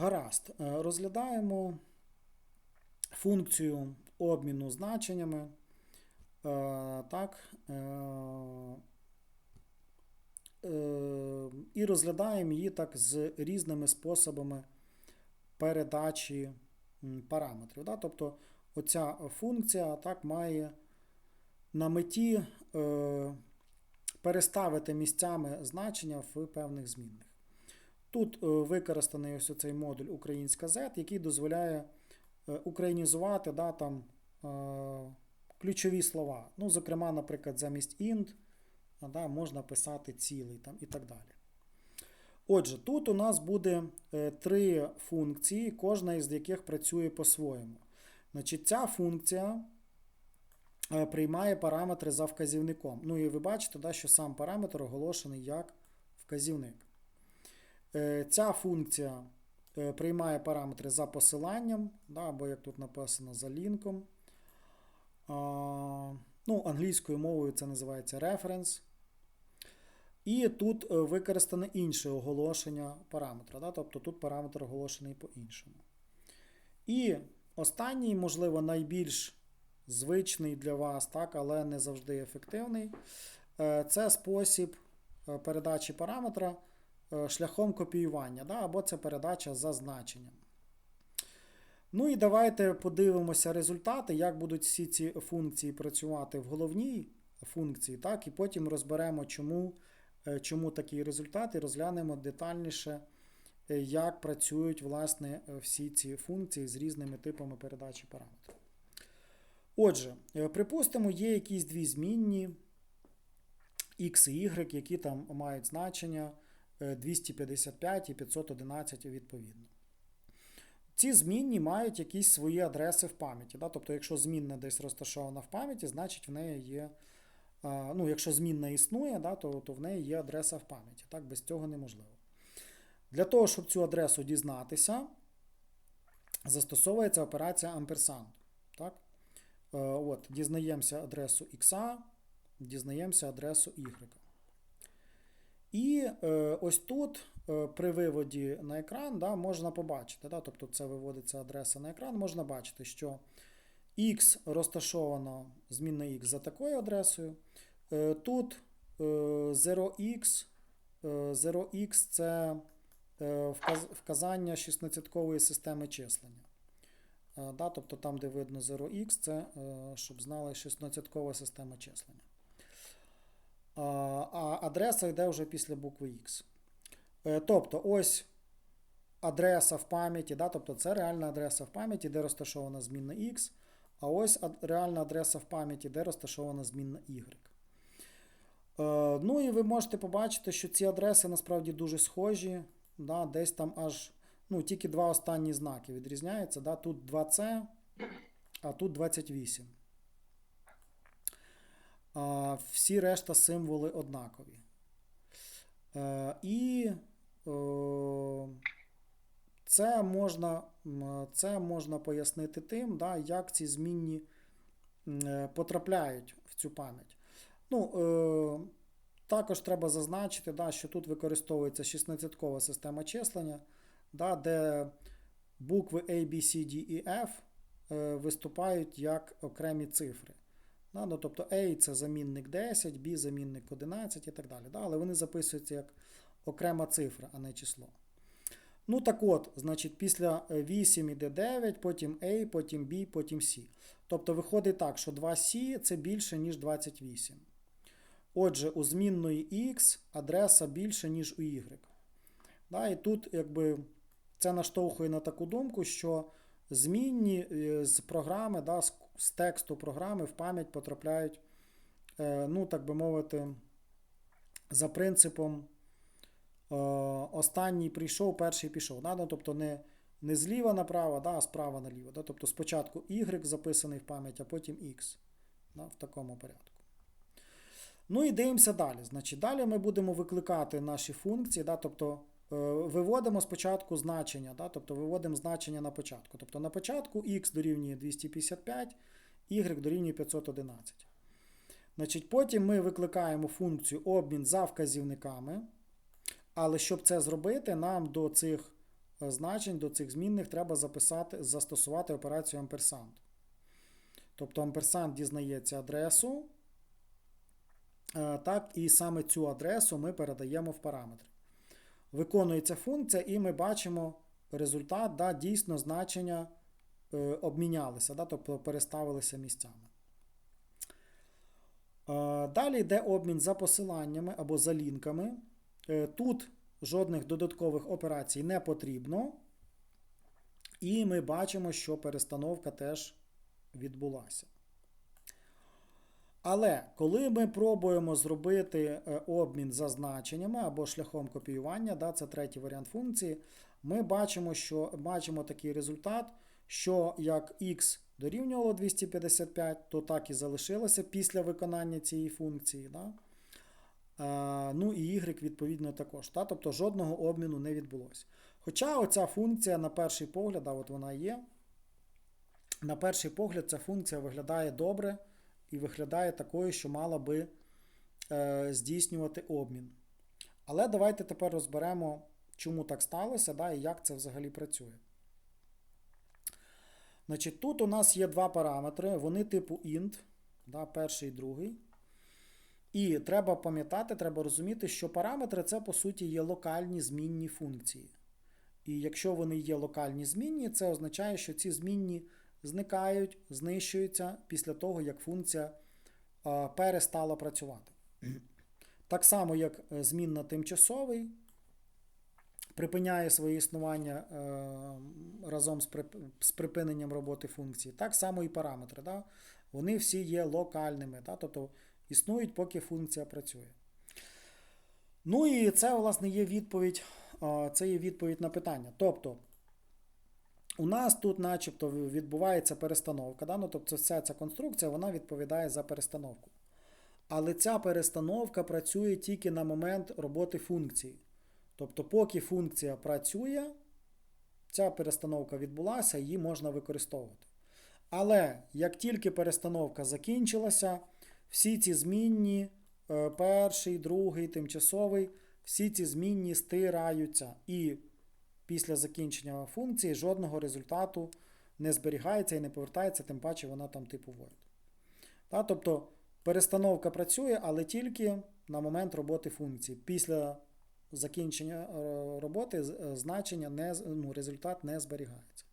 Гаразд. Е, Розглядаємо функцію обміну значеннями. Е, Так. е, І розглядаємо її так з різними способами передачі параметрів. Да? Тобто оця функція так має на меті переставити місцями значення в певних змінних. Тут е, використаний ось цей модуль українська Z, який дозволяє е, українізувати да, там, е, ключові слова. Ну, зокрема, наприклад, замість int да, можна писати цілий там, і так далі. Отже, тут у нас буде три функції, кожна із яких працює по-своєму. Значить, Ця функція приймає параметри за вказівником. Ну і ви бачите, да, що сам параметр оголошений як вказівник. Е, Ця функція е, приймає параметри за посиланням, да, або як тут написано, за лінком. Ну, Англійською мовою це називається reference. І тут е, використане інше оголошення параметра. Да? Тобто тут параметр оголошений по-іншому. І останній, можливо, найбільш звичний для вас, так, але не завжди ефективний. Це спосіб передачі параметра шляхом копіювання, да? або це передача за значенням. Ну і давайте подивимося результати, як будуть всі ці функції працювати в головній функції, так, і потім розберемо, чому, е, чому такий результат, і розглянемо детальніше, е, як працюють власне е, всі ці функції з різними типами передачі параметрів. Отже, е, припустимо, є якісь дві змінні x і y, які там мають значення е, 255 і 511 відповідно. Ці змінні мають якісь свої адреси в пам'яті. Да? Тобто, якщо змінна десь розташована в пам'яті, значить в неї є. а, Ну, якщо змінна існує, да, то, то в неї є адреса в пам'яті. Так, без цього неможливо. Для того, щоб цю адресу дізнатися, застосовується операція амперсанд. Так? Е, От, дізнаємося адресу X, дізнаємося адресу Y. І е, ось тут е, при виводі на екран да, можна побачити, да, тобто це виводиться адреса на екран, можна бачити, що X розташовано змінна X за такою адресою. Е, тут е, 0x, е, 0x це вказ- вказання 16-кової системи числення. Да, тобто там, де видно 0x, це, щоб знали 16-кова система числення. А, адреса йде вже після букви X. Е, Тобто, ось адреса в пам'яті, да, тобто це реальна адреса в пам'яті, де розташована змінна X, а ось реальна адреса в пам'яті, де розташована змінна Y. Е, Ну і ви можете побачити, що ці адреси насправді дуже схожі. Да, десь там аж ну, тільки два останні знаки відрізняються. Да, тут 2C, а тут 28. А, всі решта символи однакові. Е, і е, це можна, це можна пояснити тим, да, як ці змінні е, потрапляють в цю пам'ять. Ну, також треба зазначити, да, що тут використовується 16-кова система числення, да, де букви A, B, C, D і F виступають як окремі цифри. Да, ну, тобто A це замінник 10, B замінник 11 і так далі. Да, але вони записуються як окрема цифра, а не число. Ну так от, значить, після е, 8 іде 9, потім A, потім B, потім C. Тобто виходить так, що 2C це більше, ніж 28. Отже, у змінної X адреса більше, ніж у Y. Да, і тут якби це наштовхує на таку думку, що змінні е, з програми, да, з, тексту програми в пам'ять потрапляють, е, ну, так би мовити, за принципом е, останній прийшов, перший пішов. Да? Ну, тобто не, не зліва направо, да, а справа наліво. Да? Тобто спочатку Y записаний в пам'ять, а потім X. Да? В такому порядку. Ну і дивимося далі. Значить, далі ми будемо викликати наші функції, да, тобто виводимо спочатку значення, да, тобто виводимо значення на початку. Тобто на початку x дорівнює 255, y дорівнює 511. Значить, Потім ми викликаємо функцію обмін за вказівниками. Але щоб це зробити, нам до цих е, значень до цих змінних треба записати, застосувати операцію амперсанд. Тобто амперсанд дізнається адресу. Е, Так, і саме цю адресу ми передаємо в параметри. Виконується функція, і ми бачимо результат, да, дійсно значення е, обмінялися, да, тобто переставилися місцями. Е, Далі йде обмін за посиланнями або за лінками. Е, Тут жодних додаткових операцій не потрібно. І ми бачимо, що перестановка теж відбулася. Але коли ми пробуємо зробити е, обмін за значеннями або шляхом копіювання, да, це третій варіант функції, ми бачимо, що бачимо такий результат, що як x дорівнювало 255, то так і залишилося після виконання цієї функції. Да? А, ну і y відповідно також. Да? Тобто жодного обміну не відбулося. Хоча оця функція на перший погляд, а от вона є. На перший погляд, ця функція виглядає добре і виглядає такою, що мала би е, здійснювати обмін. Але давайте тепер розберемо, чому так сталося, да, і як це взагалі працює. Значить, Тут у нас є два параметри, вони типу int, да, перший і другий. І треба пам'ятати, треба розуміти, що параметри це, по суті, є локальні змінні функції. І якщо вони є локальні змінні, це означає, що ці змінні зникають, знищуються після того, як функція перестала працювати. Так само, як е, змінна тимчасовий припиняє своє існування е, разом з припиненням роботи функції, так само і параметри. Да? Вони всі є локальними, да? тобто існують, поки функція працює. Ну і це, власне, є відповідь. Це є відповідь на питання. Тобто, у нас тут, начебто, відбувається перестановка. Да? Ну, тобто, вся ця конструкція вона відповідає за перестановку. Але ця перестановка працює тільки на момент роботи функції. Тобто, поки функція працює, ця перестановка відбулася, її можна використовувати. Але як тільки перестановка закінчилася, всі ці змінні, е, перший, другий, тимчасовий, всі ці змінні стираються. І після закінчення функції жодного результату не зберігається і не повертається, тим паче вона там типу void. Тобто перестановка працює, але тільки на момент роботи функції. Після закінчення е, роботи значення не, ну, результат не зберігається.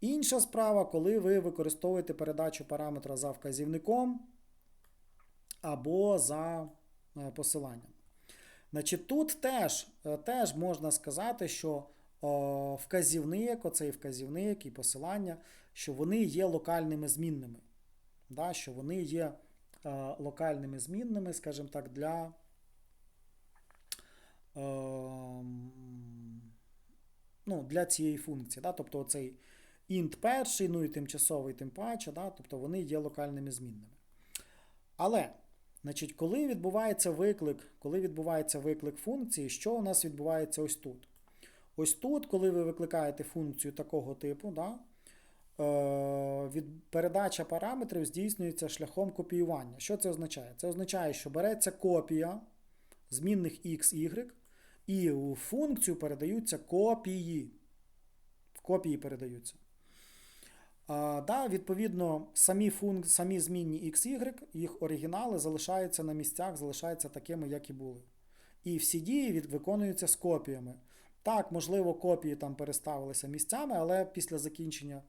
Інша справа, коли ви використовуєте передачу параметра за вказівником або за е, посиланням. Значить, Тут теж е, теж можна сказати, що вказівник, оцей вказівник і посилання, що вони є локальними змінними. Да, Що вони є е, локальними змінними, скажімо так, для е, ну, для цієї функції. Да? Тобто оцей int перший, ну і тимчасовий тим паче, да? тобто вони є локальними змінними. Але, значить, коли відбувається виклик, коли відбувається виклик функції, що у нас відбувається ось тут? Ось тут, коли ви викликаєте функцію такого типу, да, е, від передача параметрів здійснюється шляхом копіювання. Що це означає? Це означає, що береться копія змінних x, y, і у функцію передаються копії. Копії передаються. А, да, Відповідно, самі функ... самі змінні x, y, їх оригінали залишаються на місцях, залишаються такими, як і були. І всі дії від... виконуються з копіями. Так, можливо, копії там переставилися місцями, але після закінчення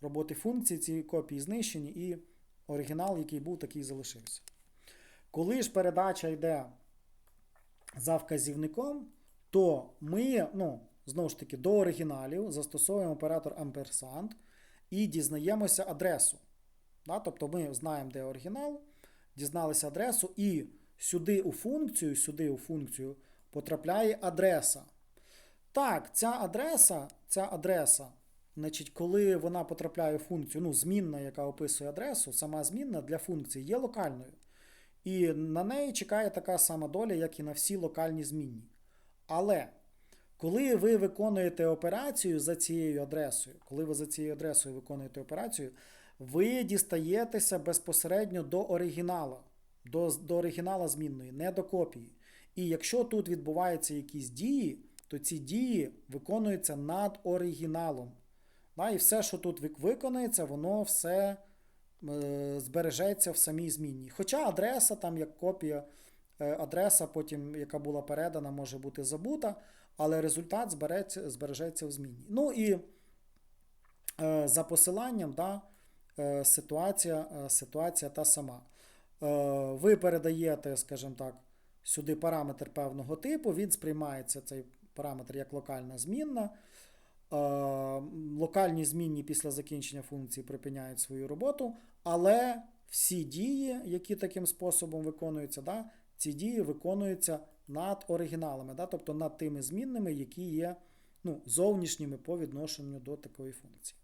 роботи функції ці копії знищені, і оригінал, який був, такий залишився. Коли ж передача йде за вказівником, то ми, ну, знову ж таки, до оригіналів застосовуємо оператор ampersand і дізнаємося адресу. Да? Тобто ми знаємо, де оригінал, дізналися адресу, і сюди у функцію, сюди у функцію потрапляє адреса. Так, ця адреса, ця адреса, значить, коли вона потрапляє в функцію, ну, змінна, яка описує адресу, сама змінна для функції є локальною. І на неї чекає така сама доля, як і на всі локальні змінні. Але коли ви виконуєте операцію за цією адресою, коли ви за цією адресою виконуєте операцію, ви дістаєтеся безпосередньо до оригінала, до, до оригінала змінної, не до копії. І якщо тут відбуваються якісь дії, то ці дії виконуються над оригіналом. Да, і все, що тут вик- виконується, воно все е, збережеться в самій змінній. Хоча адреса, там як копія, е, адреса, потім, яка була передана, може бути забута, але результат збереться, збережеться в змінній. Ну і е, за посиланням, да, е, ситуація, е, ситуація та сама. Е, ви передаєте, скажімо так, сюди параметр певного типу, він сприймається цей параметр як локальна змінна. Е, Локальні змінні після закінчення функції припиняють свою роботу, але всі дії, які таким способом виконуються, да, ці дії виконуються над оригіналами, да, тобто над тими змінними, які є ну, зовнішніми по відношенню до такої функції.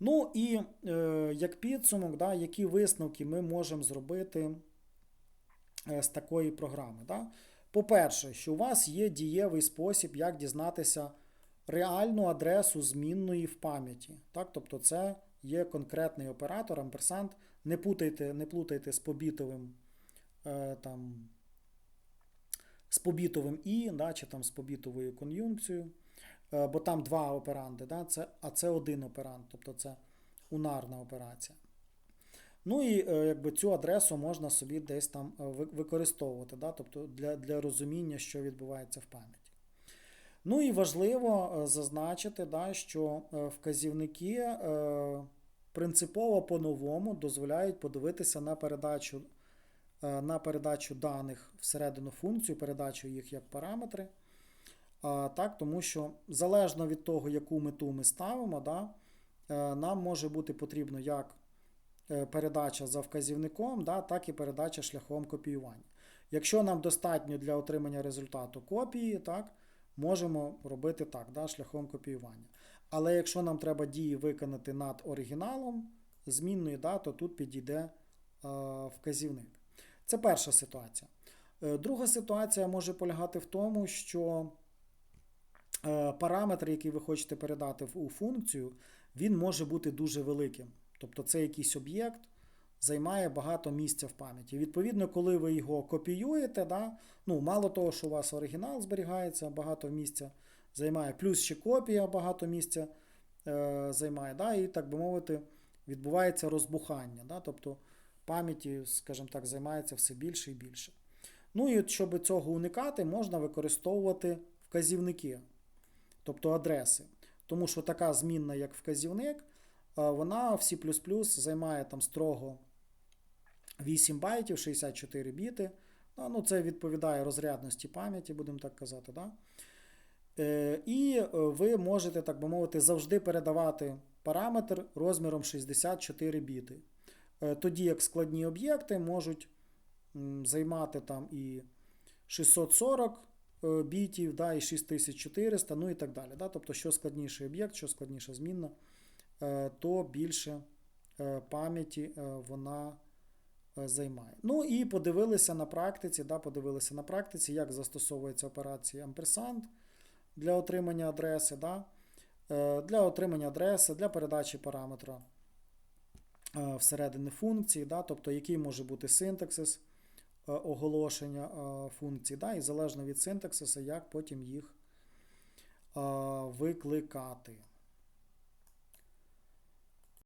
Ну і е, як підсумок, да, які висновки ми можемо зробити е, з такої програми. Да? По-перше, що у вас є дієвий спосіб, як дізнатися реальну адресу змінної в пам'яті. Так? Тобто це є конкретний оператор, амперсант. Не путайте, не плутайте з побітовим е, там, з побітовим і, да, чи там з побітовою кон'юнкцією. Е, бо там два операнди, да? це, а це один оперант, тобто це унарна операція. Ну і е, якби цю адресу можна собі десь там е, використовувати, да? тобто для, для розуміння, що відбувається в пам'яті. Ну і важливо е, зазначити, да, що вказівники принципово по-новому дозволяють подивитися на передачу, на передачу даних всередину функцію, передачу їх як параметри. Так, тому що залежно від того, яку мету ми ставимо, да, нам може бути потрібно як передача за вказівником, да, так і передача шляхом копіювання. Якщо нам достатньо для отримання результату копії, так, можемо робити так, да, шляхом копіювання. Але якщо нам треба дії виконати над оригіналом змінної, да, то тут підійде е, вказівник. Це перша ситуація. Е, Друга ситуація може полягати в тому, що е, параметр, який ви хочете передати у функцію, він може бути дуже великим. Тобто це якийсь об'єкт займає багато місця в пам'яті. Відповідно, коли ви його копіюєте, да, ну, мало того, що у вас оригінал зберігається, багато місця займає, плюс ще копія багато місця е, займає, да, і, так би мовити, відбувається розбухання. Да, тобто пам'яті, скажімо так, займається все більше і більше. Ну і от, щоб цього уникати, можна використовувати вказівники, тобто адреси. Тому що така змінна, як вказівник, вона в C++ займає там строго 8 байтів, 64 біти. Ну, це відповідає розрядності пам'яті, будемо так казати. Да? Е, І е, ви можете, так би мовити, завжди передавати параметр розміром 64 біти. Е, Тоді як складні об'єкти можуть займати там і 640 е, бітів, да, і 6400, ну і так далі. Да? Тобто, що складніший об'єкт, що складніша змінна, е, то більше е, пам'яті е, вона е, займає. Ну і подивилися на практиці, да, подивилися на практиці, як застосовується операція амперсанд для отримання адреси, да, е, для отримання адреси, для передачі параметра е, всередини функції, да, тобто який може бути синтаксис е, оголошення е, функцій, да, і залежно від синтаксису, як потім їх е, викликати.